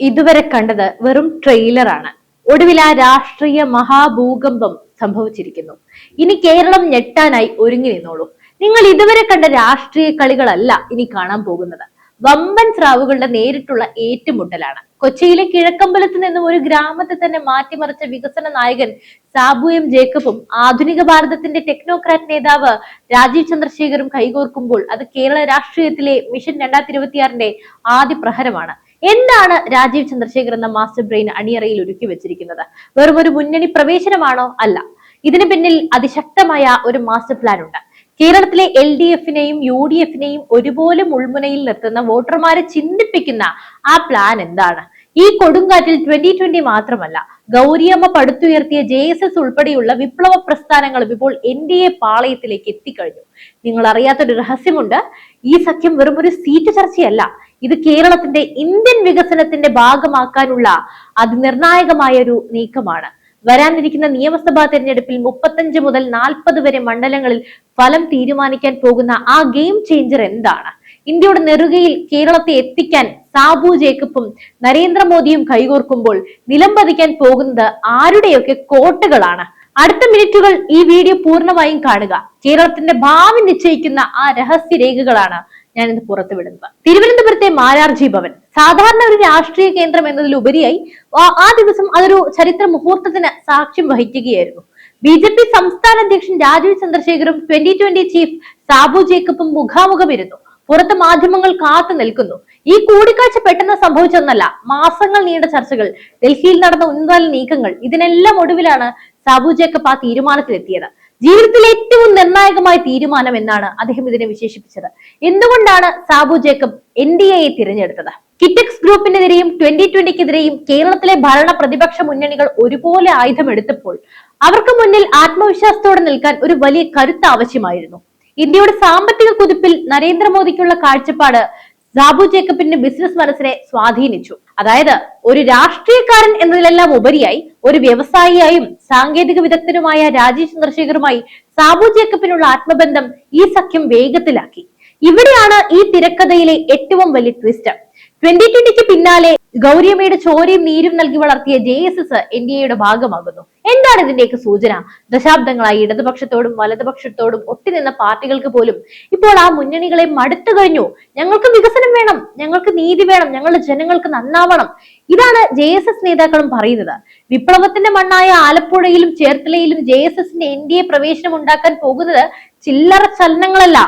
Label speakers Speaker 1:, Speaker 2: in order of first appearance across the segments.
Speaker 1: ഇതുവരെ കണ്ടത് വെറും ട്രെയിലറാണ് ഒടുവിൽ ആ രാഷ്ട്രീയ മഹാഭൂകമ്പം സംഭവിച്ചിരിക്കുന്നു. ഇനി കേരളം ഞെട്ടാനായി ഒരുങ്ങി നിന്നോളൂ. നിങ്ങൾ ഇതുവരെ കണ്ട രാഷ്ട്രീയ കളികളല്ല ഇനി കാണാൻ പോകുന്നത്. വമ്പൻ സ്രാവുകളുടെ നേരിട്ടുള്ള ഏറ്റുമുട്ടലാണ്. കൊച്ചിയിലെ കിഴക്കമ്പലത്ത് നിന്നും ഒരു ഗ്രാമത്തെ തന്നെ മാറ്റിമറിച്ച വികസന നായകൻ സാബു എം ജേക്കബും ആധുനിക ഭാരതത്തിന്റെ ടെക്നോക്രാറ്റ് നേതാവ് രാജീവ് ചന്ദ്രശേഖറും കൈകോർക്കുമ്പോൾ അത് കേരള രാഷ്ട്രീയത്തിലെ മിഷൻ രണ്ടായിരത്തി ഇരുപത്തിയാറിന്റെ ആദ്യ പ്രഹരമാണ്. എന്താണ് രാജീവ് ചന്ദ്രശേഖർ എന്ന മാസ്റ്റർ ബ്രെയിൻ അണിയറയിൽ ഒരുക്കി വെച്ചിരിക്കുന്നത്? വെറും ഒരു മുന്നണി പ്രവേശനമാണോ അല്ല. ഇതിന് പിന്നിൽ അതിശക്തമായ ഒരു മാസ്റ്റർ പ്ലാൻ ഉണ്ട്. കേരളത്തിലെ എൽ ഡി എഫിനെയും യു ഡി എഫിനെയും ഒരുപോലെ മുൾമുനയിൽ നിർത്തുന്ന വോട്ടർമാരെ ചിന്തിപ്പിക്കുന്ന ആ പ്ലാൻ എന്താണ്? ഈ കൊടുങ്കാറ്റിൽ ട്വന്റി ട്വന്റി മാത്രമല്ല ഗൗരിയമ്മ പടുത്തുയർത്തിയ ജെ എസ് എസ് ഉൾപ്പെടെയുള്ള വിപ്ലവ പ്രസ്ഥാനങ്ങളും ഇപ്പോൾ എൻ ഡി എ പാളയത്തിലേക്ക് എത്തിക്കഴിഞ്ഞു. നിങ്ങൾ അറിയാത്തൊരു രഹസ്യമുണ്ട് ഈ സഖ്യം വെറും ഒരു സീറ്റ് ചർച്ചയല്ല ഇത് കേരളത്തിന്റെ ഇന്ത്യൻ വികസനത്തിന്റെ ഭാഗമാക്കാനുള്ള അതിനിർണായകമായ ഒരു നീക്കമാണ്. വരാനിരിക്കുന്ന നിയമസഭാ തെരഞ്ഞെടുപ്പിൽ മുപ്പത്തഞ്ച് മുതൽ നാൽപ്പത് വരെ മണ്ഡലങ്ങളിൽ ഫലം തീരുമാനിക്കാൻ പോകുന്ന ആ ഗെയിം ചേഞ്ചർ എന്താണ്? ഇന്ത്യയുടെ നെറുകയിൽ കേരളത്തെ എത്തിക്കാൻ സാബു ജേക്കബും നരേന്ദ്രമോദിയും കൈകോർക്കുമ്പോൾ നിലംപതിക്കാൻ പോകുന്നത് ആരുടെയൊക്കെ കോട്ടകളാണ്? അടുത്ത മിനിറ്റുകൾ ഈ വീഡിയോ പൂർണമായും കാണുക. കേരളത്തിന്റെ ഭാവി നിശ്ചയിക്കുന്ന ആ രഹസ്യ രേഖകളാണ് ഞാൻ ഇന്ന് പുറത്തുവിടുന്നത്. തിരുവനന്തപുരത്തെ മാരാർജി ഭവൻ സാധാരണ ഒരു രാഷ്ട്രീയ കേന്ദ്രം എന്നതിലുപരിയായി ആ- ദിവസം അതൊരു ചരിത്ര മുഹൂർത്തത്തിന് സാക്ഷ്യം വഹിക്കുകയായിരുന്നു. ബി ജെ പി സംസ്ഥാന അധ്യക്ഷൻ രാജീവ് ചന്ദ്രശേഖറും ട്വന്റി ട്വന്റി ചീഫ് സാബു ജേക്കബും മുഖാമുഖമിരുന്നു. പുറത്ത് മാധ്യമങ്ങൾ കാത്തു നിൽക്കുന്നു. ഈ കൂടിക്കാഴ്ച പെട്ടെന്ന് സംഭവിച്ചെന്നല്ല മാസങ്ങൾ നീണ്ട ചർച്ചകൾ ഡൽഹിയിൽ നടന്ന ഉന്നതല നീക്കങ്ങൾ ഇതിനെല്ലാം ഒടുവിലാണ് സാബു ജേക്കബ് ആ തീരുമാനത്തിലെത്തിയത്. ജീവിതത്തിലെ ഏറ്റവും നിർണായകമായ തീരുമാനം എന്നാണ് അദ്ദേഹം ഇതിനെ വിശേഷിപ്പിച്ചത്. എന്തുകൊണ്ടാണ് സാബു ജേക്കബ് എൻ ഡി എയെ തിരഞ്ഞെടുത്തത്? കിറ്റക്സ് ഗ്രൂപ്പിനെതിരെയും ട്വന്റി ട്വന്റിക്കെതിരെയും കേരളത്തിലെ ഭരണ പ്രതിപക്ഷ മുന്നണികൾ ഒരുപോലെ ആയുധമെടുത്തപ്പോൾ അവർക്ക് മുന്നിൽ ആത്മവിശ്വാസത്തോടെ നിൽക്കാൻ ഒരു വലിയ കരുത്ത് ആവശ്യമായിരുന്നു. ഇന്ത്യയുടെ സാമ്പത്തിക കുതിപ്പിൽ നരേന്ദ്രമോദിക്കുള്ള കാഴ്ചപ്പാട് സാബു ജേക്കബിന്റെ ബിസിനസ് മനസ്സിനെ സ്വാധീനിച്ചു. അതായത് ഒരു രാഷ്ട്രീയക്കാരൻ എന്നതിലെല്ലാം ഉപരിയായി ഒരു വ്യവസായിയായും സാങ്കേതിക വിദഗ്ധനുമായ രാജീവ് ചന്ദ്രശേഖറുമായി സാബു ജേക്കബിനുള്ള ആത്മബന്ധം ഈ സഖ്യം വേഗത്തിലാക്കി. ഇവിടെയാണ് ഈ തിരക്കഥയിലെ ഏറ്റവും വലിയ ട്വിസ്റ്റ് ട്വന്റി ട്വന്റിക്ക് പിന്നാലെ ഗൗരിയമ്മയുടെ ചോരയും നീരും നൽകി വളർത്തിയ J S S N D എയുടെ ഭാഗമാകുന്നു. എന്താണ് ഇതിന്റെയൊക്കെ സൂചന? ദശാബ്ദങ്ങളായി ഇടതുപക്ഷത്തോടും വലതുപക്ഷത്തോടും ഒട്ടിനിന്ന പാർട്ടികൾക്ക് പോലും ഇപ്പോൾ ആ മുന്നണികളെ മടുത്തു കഴിഞ്ഞു. ഞങ്ങൾക്ക് വികസനം വേണം ഞങ്ങൾക്ക് നീതി വേണം ഞങ്ങളുടെ ജനങ്ങൾക്ക് നന്നാവണം. ഇതാണ് ജെ എസ് എസ് നേതാക്കളും പറയുന്നത്. വിപ്ലവത്തിന്റെ മണ്ണായ ആലപ്പുഴയിലും ചേർത്തലയിലും ജെ എസ് എസിന്റെ എൻ ഡി എ പ്രവേശനം ഉണ്ടാക്കാൻ പോകുന്നത് ചില്ലറ ചലനങ്ങളല്ല.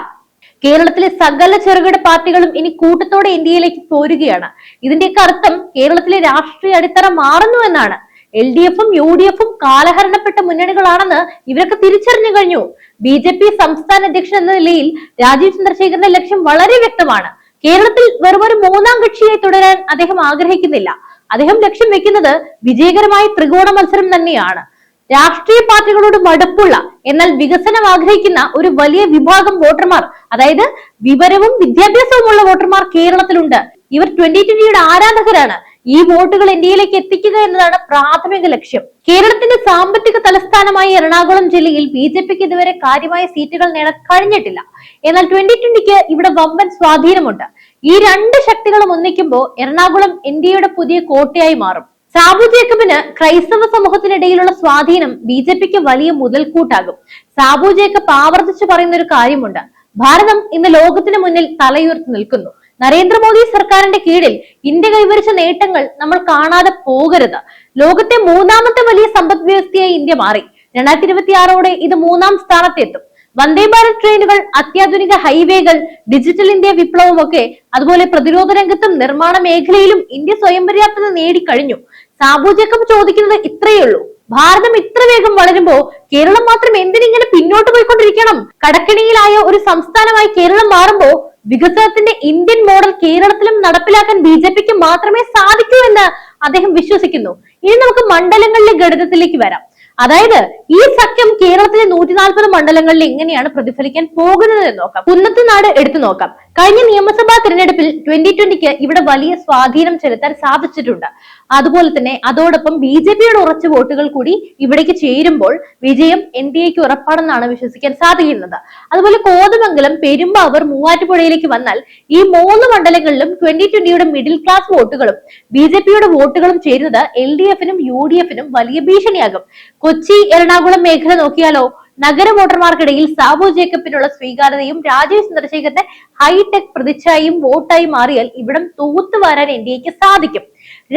Speaker 1: കേരളത്തിലെ സകല ചെറുകിട പാർട്ടികളും ഇനി കൂട്ടത്തോടെ ഇന്ത്യയിലേക്ക് പോരുകയാണ്. ഇതിന്റെയൊക്കെ അർത്ഥം കേരളത്തിലെ രാഷ്ട്രീയ അടിത്തറ മാറുന്നു എന്നാണ്. എൽ ഡി എഫും യു ഡി എഫും കാലഹരണപ്പെട്ട മുന്നണികളാണെന്ന് ഇവരൊക്കെ തിരിച്ചറിഞ്ഞു കഴിഞ്ഞു. ബി ജെ പി സംസ്ഥാന അധ്യക്ഷൻ എന്ന നിലയിൽ രാജീവ് ചന്ദ്രശേഖരന്റെ ലക്ഷ്യം വളരെ വ്യക്തമാണ്. കേരളത്തിൽ വെറും ഒരു മൂന്നാം കക്ഷിയായി തുടരാൻ അദ്ദേഹം ആഗ്രഹിക്കുന്നില്ല. അദ്ദേഹം ലക്ഷ്യം വെക്കുന്നത് വിജയകരമായ ത്രികോണ മത്സരം തന്നെയാണ്. രാഷ്ട്രീയ പാർട്ടികളോട് മടുപ്പുള്ള എന്നാൽ വികസനം ആഗ്രഹിക്കുന്ന ഒരു വലിയ വിഭാഗം വോട്ടർമാർ അതായത് വിവരവും വിദ്യാഭ്യാസവുമുള്ള വോട്ടർമാർ കേരളത്തിലുണ്ട്. ഇവർ ട്വന്റി ട്വന്റിയുടെ ആരാധകരാണ്. ഈ വോട്ടുകൾ ഇന്ത്യയിലേക്ക് എത്തിക്കുക എന്നതാണ് പ്രാഥമിക ലക്ഷ്യം. കേരളത്തിന്റെ സാമ്പത്തിക തലസ്ഥാനമായ എറണാകുളം ജില്ലയിൽ ബി ജെ പിക്ക് ഇതുവരെ കാര്യമായ സീറ്റുകൾ നേടാൻ കഴിഞ്ഞിട്ടില്ല. എന്നാൽ ട്വന്റി ട്വന്റിക്ക് ഇവിടെ വമ്പൻ സ്വാധീനമുണ്ട്. ഈ രണ്ട് ശക്തികളും ഒന്നിക്കുമ്പോൾ എറണാകുളം ഇന്ത്യയുടെ പുതിയ കോട്ടയായി മാറും. സാബു ജേക്കബിന് ക്രൈസ്തവ സമൂഹത്തിനിടയിലുള്ള സ്വാധീനം ബി ജെ പിക്ക് വലിയ മുതൽക്കൂട്ടാകും. സാബു ജേക്കബ് ആവർത്തിച്ചു പറയുന്ന ഒരു കാര്യമുണ്ട്. ഭാരതം ഇന്ന് ലോകത്തിന് മുന്നിൽ തലയുയർത്തി നിൽക്കുന്നു. നരേന്ദ്രമോദി സർക്കാരിന്റെ കീഴിൽ ഇന്ത്യ കൈവരിച്ച നേട്ടങ്ങൾ നമ്മൾ കാണാതെ പോകരുത്. ലോകത്തെ മൂന്നാമത്തെ വലിയ സമ്പദ് വ്യവസ്ഥയായി ഇന്ത്യ മാറി. രണ്ടായിരത്തി ഇരുപത്തി ആറോടെ ഇത് മൂന്നാം സ്ഥാനത്തെത്തും. വന്ദേ ഭാരത് ട്രെയിനുകൾ അത്യാധുനിക ഹൈവേകൾ ഡിജിറ്റൽ ഇന്ത്യ വിപ്ലവം ഒക്കെ അതുപോലെ പ്രതിരോധ രംഗത്തും നിർമ്മാണ മേഖലയിലും ഇന്ത്യ സ്വയം പര്യാപ്തത നേടിക്കഴിഞ്ഞു. സാബു ചോദിക്കുന്നത് ഇത്രയേ ഉള്ളൂ. ഭാരതം ഇത്ര വേഗം വളരുമ്പോ കേരളം മാത്രം എന്തിനിങ്ങനെ പിന്നോട്ട് പോയിക്കൊണ്ടിരിക്കണം? കടക്കിണിയിലായ ഒരു സംസ്ഥാനമായി കേരളം മാറുമ്പോ വികസനത്തിന്റെ ഇന്ത്യൻ മോഡൽ കേരളത്തിലും നടപ്പിലാക്കാൻ ബി ജെ പിക്ക് മാത്രമേ സാധിക്കൂ എന്ന് അദ്ദേഹം വിശ്വസിക്കുന്നു. ഇനി നമുക്ക് മണ്ഡലങ്ങളിലെ ഘടകത്തിലേക്ക് വരാം. അതായത് ഈ സഖ്യം കേരളത്തിലെ നൂറ്റി നാൽപ്പത് മണ്ഡലങ്ങളിൽ എങ്ങനെയാണ് പ്രതിഫലിക്കാൻ പോകുന്നത് എന്ന് നോക്കാം. കുന്നത്തുനാട് എടുത്തു നോക്കാം. കഴിഞ്ഞ നിയമസഭാ തിരഞ്ഞെടുപ്പിൽ ട്വന്റി ട്വന്റിക്ക് ഇവിടെ വലിയ സ്വാധീനം ചെലുത്താൻ സാധിച്ചിട്ടുണ്ട്. അതുപോലെ തന്നെ അതോടൊപ്പം ബി ജെ പിയുടെ ഉറച്ച വോട്ടുകൾ കൂടി ഇവിടേക്ക് ചേരുമ്പോൾ വിജയം എൻ ഡി എക്ക് ഉറപ്പാണെന്നാണ് വിശ്വസിക്കാൻ സാധിക്കുന്നത്. അതുപോലെ കോതമംഗലം പെരുമ്പാവൂർ മൂവാറ്റുപുഴയിലേക്ക് വന്നാൽ ഈ മൂന്ന് മണ്ഡലങ്ങളിലും ട്വന്റി ട്വന്റിയുടെ മിഡിൽ ക്ലാസ് വോട്ടുകളും ബി ജെ പിയുടെ വോട്ടുകളും ചേരുന്നത് എൽ ഡി എഫിനും യു ഡി എഫിനും വലിയ ഭീഷണിയാകും. കൊച്ചി എറണാകുളം മേഖല നോക്കിയാലോ നഗര വോട്ടർമാർക്കിടയിൽ സാബു ജേക്കബിനുള്ള സ്വീകാര്യതയും രാജീവ് ചന്ദ്രശേഖരന്റെ ഹൈടെക് പ്രതിച്ഛായും വോട്ടായി മാറിയാൽ ഇവിടം തൂത്തുവാരാൻ എൻ ഡി എക്ക് സാധിക്കും.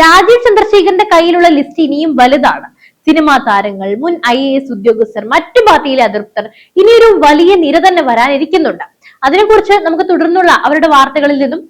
Speaker 1: രാജീവ് ചന്ദ്രശേഖരന്റെ കയ്യിലുള്ള ലിസ്റ്റ് ഇനിയും വലുതാണ്. സിനിമാ താരങ്ങൾ മുൻ ഐ എ എസ് ഉദ്യോഗസ്ഥർ മറ്റു പാർട്ടിയിലെ അതൃപ്തർ ഇനിയൊരു വലിയ നിര തന്നെ വരാനിരിക്കുന്നുണ്ട്. അതിനെക്കുറിച്ച് നമുക്ക് തുടർന്നുള്ള അവരുടെ വാർത്തകളിൽ നിന്നും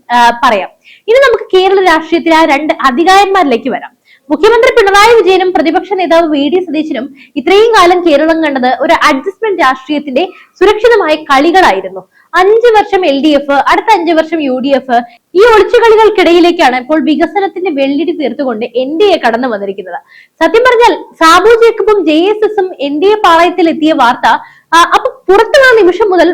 Speaker 1: പറയാം. ഇനി നമുക്ക് കേരള രാഷ്ട്രീയത്തിലെ ആ രണ്ട് അധികാരന്മാരിലേക്ക് വരാം. മുഖ്യമന്ത്രി പിണറായി വിജയനും പ്രതിപക്ഷ നേതാവ് വി ഡി സതീശനും ഇത്രയും കാലം കേരളം കണ്ടത് ഒരു അഡ്ജസ്റ്റ്മെന്റ് രാഷ്ട്രീയത്തിന്റെ സുരക്ഷിതമായ കളികളായിരുന്നു. അഞ്ചു വർഷം എൽ ഡി എഫ് അടുത്ത അഞ്ചു വർഷം യു ഡി എഫ് ഈ ഒളിച്ചുകളികൾക്കിടയിലേക്കാണ് ഇപ്പോൾ വികസനത്തിന്റെ വെള്ളിടി തീർത്തുകൊണ്ട് എൻ ഡി എ കടന്നു വന്നിരിക്കുന്നത്. സത്യം പറഞ്ഞാൽ സാബു ജേക്കബും ജെ എസ് എസും എൻ ഡി എ പാളയത്തിൽ എത്തിയ വാർത്ത അപ്പൊ പുറത്തു വന്ന നിമിഷം മുതൽ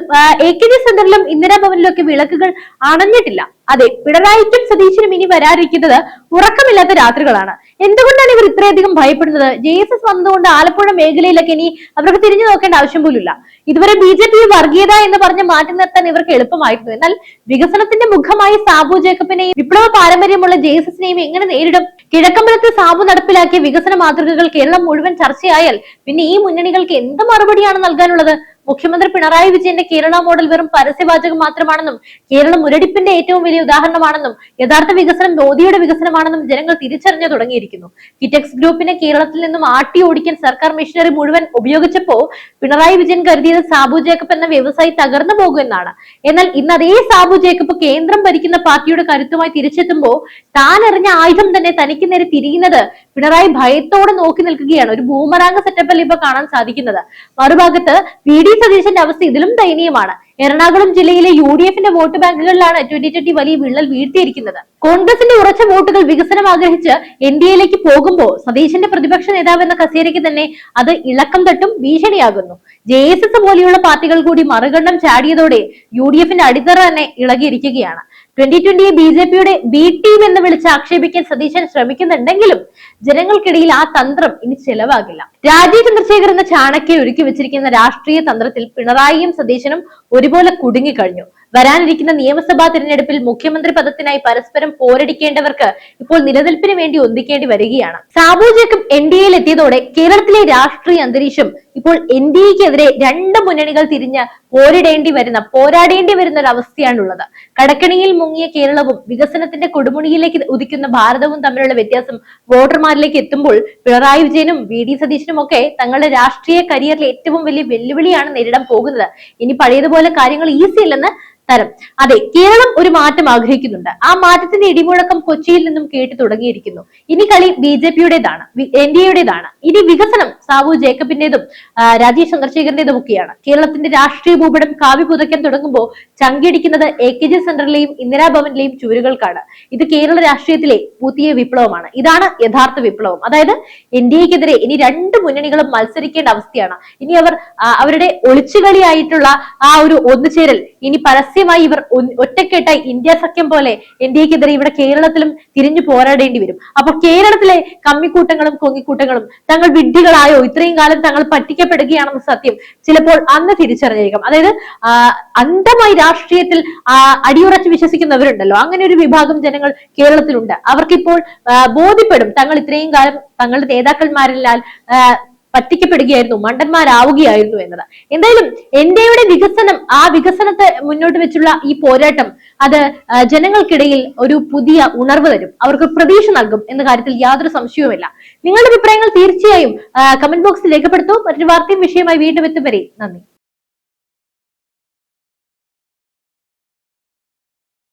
Speaker 1: എ കെ ജി സെന്ററിലും ഇന്ദിരാഭവനിലും ഒക്കെ വിളക്കുകൾ അണഞ്ഞിട്ടില്ല. അതെ പിണറായിക്കും സതീശനും ഇനി വരാതിരിക്കുന്നത് ഉറക്കമില്ലാത്ത രാത്രികളാണ്. എന്തുകൊണ്ടാണ് ഇവർ ഇത്രയധികം ഭയപ്പെടുന്നത്? ജെ എസ് എസ് വന്നതുകൊണ്ട് ആലപ്പുഴ മേഖലയിലൊക്കെ ഇനി അവർക്ക് തിരിഞ്ഞു നോക്കേണ്ട ആവശ്യം പോലുമില്ല. ഇതുവരെ ബി ജെ പി വർഗീയത എന്ന് പറഞ്ഞ് മാറ്റി നിർത്താൻ ഇവർക്ക് എളുപ്പമായിരുന്നു. എന്നാൽ വികസനത്തിന്റെ മുഖമായി സാബു ജേക്കബിനെയും വിപ്ലവ പാരമ്പര്യമുള്ള ജെ എസ് എസിനെയും എങ്ങനെ നേരിടും? കിഴക്കമ്പലത്ത് സാബു നടപ്പിലാക്കിയ വികസന മാതൃകകൾ കേരളം മുഴുവൻ ചർച്ചയായാൽ പിന്നെ ഈ മുന്നണികൾക്ക് എന്ത് മറുപടിയാണ് നൽകാനുള്ളത്? മുഖ്യമന്ത്രി പിണറായി വിജയന്റെ കേരള മോഡൽ വെറും പരസ്യവാചകം മാത്രമാണെന്നും കേരളം മുരടിപ്പിന്റെ ഏറ്റവും വലിയ ഉദാഹരണമാണെന്നും യഥാർത്ഥ വികസനം മോദിയുടെ വികസനമാണെന്നും ജനങ്ങൾ തിരിച്ചറിഞ്ഞു തുടങ്ങിയിരിക്കുന്നു. കിറ്റക്സ് ഗ്രൂപ്പിനെ കേരളത്തിൽ നിന്നും ആട്ടി ഓടിക്കാൻ സർക്കാർ മെഷീനറി മുഴുവൻ ഉപയോഗിച്ചപ്പോ പിണറായി വിജയൻ കരുതിയത് സാബു ജേക്കബ് എന്ന വ്യവസായി തകർന്നു പോകുമെന്നാണ് എന്നാൽ ഇന്ന് അതേ സാബു ജേക്കബ് കേന്ദ്രം ഭരിക്കുന്ന പാർട്ടിയുടെ കരുത്തുമായി തിരിച്ചെത്തുമ്പോൾ താൻ എറിഞ്ഞ ആയുധം തന്നെ തനിക്ക് നേരെ തിരിയുന്നത് പിണറായി ഭയത്തോടെ നോക്കി നിൽക്കുകയാണ്. ഒരു ബൂമറാങ് സെറ്റപ്പല്ല ഇപ്പൊ കാണാൻ സാധിക്കുന്നത്. മറുഭാഗത്ത് വി ഡി സതീശന്റെ അവസ്ഥ ഇതിലും ദയനീയമാണ്. എറണാകുളം ജില്ലയിലെ യു ഡി എഫിന്റെ വോട്ട് ബാങ്കുകളിലാണ് ട്വന്റി ട്വന്റി വലിയ വിള്ളൽ വീഴ്ത്തിയിരിക്കുന്നത്. കോൺഗ്രസിന്റെ ഉറച്ച വോട്ടുകൾ വികസനം ആഗ്രഹിച്ച് എൻ ഡി എയിലേക്ക് പോകുമ്പോൾ സതീശന്റെ പ്രതിപക്ഷ നേതാവ് എന്ന കസേരയ്ക്ക് തന്നെ അത് ഇളക്കം തട്ടും ഭീഷണിയാകുന്നു. ജെ എസ് എസ് പോലെയുള്ള പാർട്ടികൾ കൂടി മറുകണ്ഠം ചാടിയതോടെ യു ഡി എഫിന്റെ അടിത്തറ തന്നെ ഇളകിയിരിക്കുകയാണ്. ട്വന്റി ട്വന്റിയെ ബി ജെ പിയുടെ ബി ടീം എന്ന് വിളിച്ച് ആക്ഷേപിക്കാൻ സതീശൻ ശ്രമിക്കുന്നുണ്ടെങ്കിലും ജനങ്ങൾക്കിടയിൽ ആ തന്ത്രം ഇനി ചെലവാകില്ല. രാജീവ് ചന്ദ്രശേഖർ എന്ന ചാണക്യെ ഒരുക്കി വെച്ചിരിക്കുന്ന രാഷ്ട്രീയ തന്ത്രത്തിൽ പിണറായിയും സതീശനും ഒരുപോലെ കുടുങ്ങിക്കഴിഞ്ഞു വരാനിരിക്കുന്ന നിയമസഭാ തിരഞ്ഞെടുപ്പിൽ മുഖ്യമന്ത്രി പദത്തിനായി പരസ്പരം പോരടിക്കേണ്ടവർക്ക് ഇപ്പോൾ നിലനിൽപ്പിന് വേണ്ടി ഒന്നിക്കേണ്ടി വരികയാണ്. സാബു ജേക്കബ് എൻ ഡി എത്തിയതോടെ കേരളത്തിലെ രാഷ്ട്രീയ അന്തരീക്ഷം ഇപ്പോൾ എൻ ഡി എക്കെതിരെ രണ്ട് മുന്നണികൾ തിരിഞ്ഞ് പോരിടേണ്ടി വരുന്ന പോരാടേണ്ടി വരുന്ന ഒരു അവസ്ഥയാണുള്ളത്. കടക്കണിയിൽ മുങ്ങിയ കേരളവും വികസനത്തിന്റെ കൊടുമുണിയിലേക്ക് ഉദിക്കുന്ന ഭാരതവും തമ്മിലുള്ള വ്യത്യാസം വോട്ടർമാരിലേക്ക് എത്തുമ്പോൾ പിണറായി വിജയനും വി ഡി സതീശനും ഒക്കെ തങ്ങളുടെ രാഷ്ട്രീയ കരിയറിലെ ഏറ്റവും വലിയ വെല്ലുവിളിയാണ് നേരിടാൻ പോകുന്നത്. ഇനി പഴയതുപോലെ കാര്യങ്ങൾ ഈസി അല്ലെന്ന് തരം അതെ കേരളം ഒരു മാറ്റം ആഗ്രഹിക്കുന്നുണ്ട്. ആ മാറ്റത്തിന്റെ ഇടിമുഴക്കം കൊച്ചിയിൽ നിന്നും കേട്ടു തുടങ്ങിയിരിക്കുന്നു. ഇനി കളി ബി ജെ പിയുടേതാണ് എൻ ഡി എയുടേതാണ്. ഇനി വികസനം സാബു ജേക്കബിന്റേതും രാജീവ് ചന്ദ്രശേഖരന്റേതും ഒക്കെയാണ് കേരളത്തിന്റെ രാഷ്ട്രീയ ഭൂപടം കാവ്യ പുതയ്ക്കാൻ തുടങ്ങുമ്പോൾ ചങ്കിടിക്കുന്നത് എ കെ ജി സെന്ററിലെയും ഇന്ദിരാഭവനിലെയും ചുവരുകൾക്കാണ്. ഇത് കേരള രാഷ്ട്രീയത്തിലെ പുതിയ വിപ്ലവമാണ്. ഇതാണ് യഥാർത്ഥ വിപ്ലവം. അതായത് എൻ ഡി എക്കെതിരെ ഇനി രണ്ട് മുന്നണികളും മത്സരിക്കേണ്ട അവസ്ഥയാണ്. ഇനി അവർ അവരുടെ ഒളിച്ചുകളിയായിട്ടുള്ള ആ ഒരു ഒന്നുചേരൽ ഇനി പരസ്യമായി ഇവർ ഒറ്റക്കെട്ടായി ഇന്ത്യ സഖ്യം പോലെ എക്കെതിരെ ഇവിടെ കേരളത്തിലും തിരിഞ്ഞു പോരാടേണ്ടി വരും. അപ്പൊ കേരളത്തിലെ കമ്മിക്കൂട്ടങ്ങളും കൊങ്ങിക്കൂട്ടങ്ങളും തങ്ങൾ വിഡ്ഢികളായോ ഇത്രയും കാലം തങ്ങൾ പറ്റിക്കപ്പെടുകയാണെന്ന് സത്യം ചിലപ്പോൾ അന്ന് തിരിച്ചറിഞ്ഞേക്കാം അതായത് അന്ധമായി രാഷ്ട്രീയത്തിൽ അടിയുറച്ച് വിശ്വസിക്കുന്നവരുണ്ടല്ലോ. അങ്ങനെ ഒരു വിഭാഗം ജനങ്ങൾ കേരളത്തിലുണ്ട്. അവർക്കിപ്പോൾ ബോധ്യപ്പെടും തങ്ങൾ ഇത്രയും കാലം തങ്ങളുടെ നേതാക്കന്മാരിലാൽ ആ, പറ്റിക്കപ്പെടുകയായിരുന്നു മണ്ടന്മാരാവുകയായിരുന്നു എന്നത്. എന്തായാലും ഇന്ത്യയുടെ വികസനം ആ വികസനത്തെ മുന്നോട്ട് വെച്ചുള്ള ഈ പോരാട്ടം അത് ജനങ്ങൾക്കിടയിൽ ഒരു പുതിയ ഉണർവ് തരും അവർക്ക് പ്രതീക്ഷ നൽകും എന്ന കാര്യത്തിൽ യാതൊരു സംശയവുമില്ല. നിങ്ങളുടെ അഭിപ്രായങ്ങൾ തീർച്ചയായും കമന്റ് ബോക്സിൽ രേഖപ്പെടുത്തൂ. മറ്റൊരു വാർത്തയും വിഷയമായി വീണ്ടും എത്തും വരെ. നന്ദി.